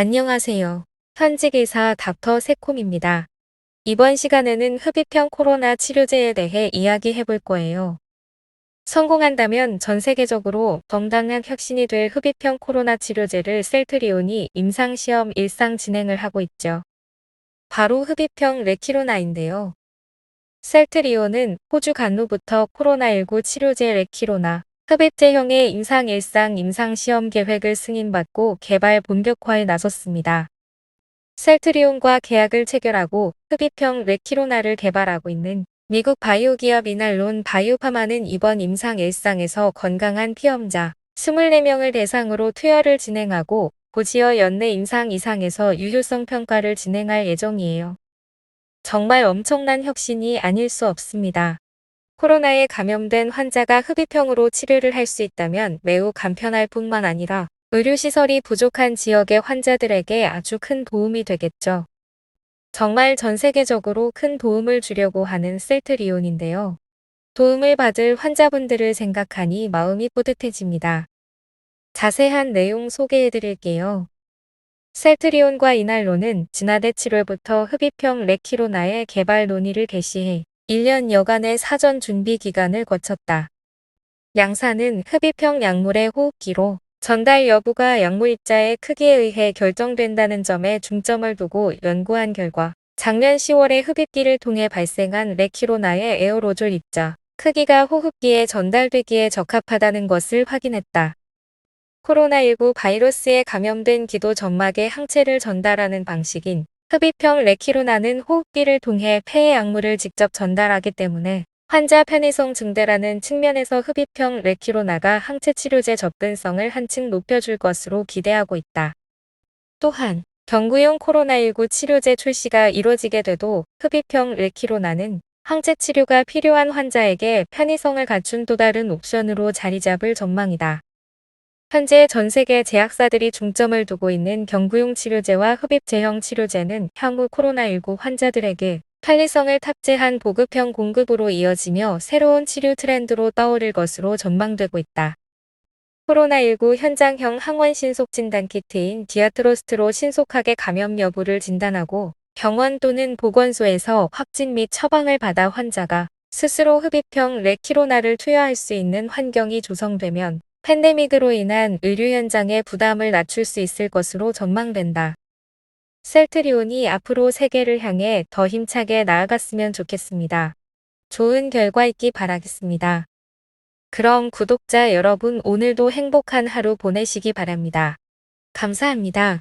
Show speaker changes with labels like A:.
A: 안녕하세요. 현직 의사 닥터 세콤입니다. 이번 시간에는 흡입형 코로나 치료제에 대해 이야기해 볼 거예요. 성공한다면 전 세계적으로 정당한 혁신이 될 흡입형 코로나 치료제를 셀트리온이 임상시험 일상 진행을 하고 있죠. 바로 흡입형 레키로나인데요. 셀트리온은 호주 간루부터 코로나19 치료제 레키로나 흡입제형의 임상 일상 임상시험 계획을 승인받고 개발 본격화에 나섰습니다. 셀트리온과 계약을 체결하고 흡입형 레키로나를 개발하고 있는 미국 바이오 기업 이날론 바이오파마는 이번 임상 일상에서 건강한 피험자 24명을 대상으로 투여를 진행하고 고지어 연내 임상 이상에서 유효성 평가를 진행할 예정이에요. 정말 엄청난 혁신이 아닐 수 없습니다. 코로나에 감염된 환자가 흡입형으로 치료를 할 수 있다면 매우 간편할 뿐만 아니라 의료시설이 부족한 지역의 환자들에게 아주 큰 도움이 되겠죠. 정말 전 세계적으로 큰 도움을 주려고 하는 셀트리온인데요. 도움을 받을 환자분들을 생각하니 마음이 뿌듯해집니다. 자세한 내용 소개해 드릴게요. 셀트리온과 이날로는 지난해 7월부터 흡입형 레키로나의 개발 논의를 개시해 1년 여간의 사전 준비 기간을 거쳤다. 양산은 흡입형 약물의 호흡기로 전달 여부가 약물 입자의 크기에 의해 결정된다는 점에 중점을 두고 연구한 결과 작년 10월에 흡입기를 통해 발생한 레키로나의 에어로졸 입자 크기가 호흡기에 전달되기에 적합하다는 것을 확인했다. 코로나19 바이러스에 감염된 기도 점막에 항체를 전달하는 방식인 흡입형 레키로나는 호흡기를 통해 폐에 약물을 직접 전달하기 때문에 환자 편의성 증대라는 측면에서 흡입형 레키로나가 항체 치료제 접근성을 한층 높여줄 것으로 기대하고 있다. 또한 경구용 코로나19 치료제 출시가 이뤄지게 돼도 흡입형 레키로나는 항체 치료가 필요한 환자에게 편의성을 갖춘 또 다른 옵션으로 자리 잡을 전망이다. 현재 전 세계 제약사들이 중점을 두고 있는 경구용 치료제와 흡입 제형 치료제는 향후 코로나19 환자들에게 편리성을 탑재한 보급형 공급으로 이어지며 새로운 치료 트렌드로 떠오를 것으로 전망되고 있다. 코로나19 현장형 항원 신속 진단 키트인 디아트로스트로 신속하게 감염 여부를 진단하고 병원 또는 보건소에서 확진 및 처방을 받아 환자가 스스로 흡입형 레키로나를 투여할 수 있는 환경이 조성되면 팬데믹으로 인한 의료 현장의 부담을 낮출 수 있을 것으로 전망된다. 셀트리온이 앞으로 세계를 향해 더 힘차게 나아갔으면 좋겠습니다. 좋은 결과 있기 바라겠습니다. 그럼 구독자 여러분 오늘도 행복한 하루 보내시기 바랍니다. 감사합니다.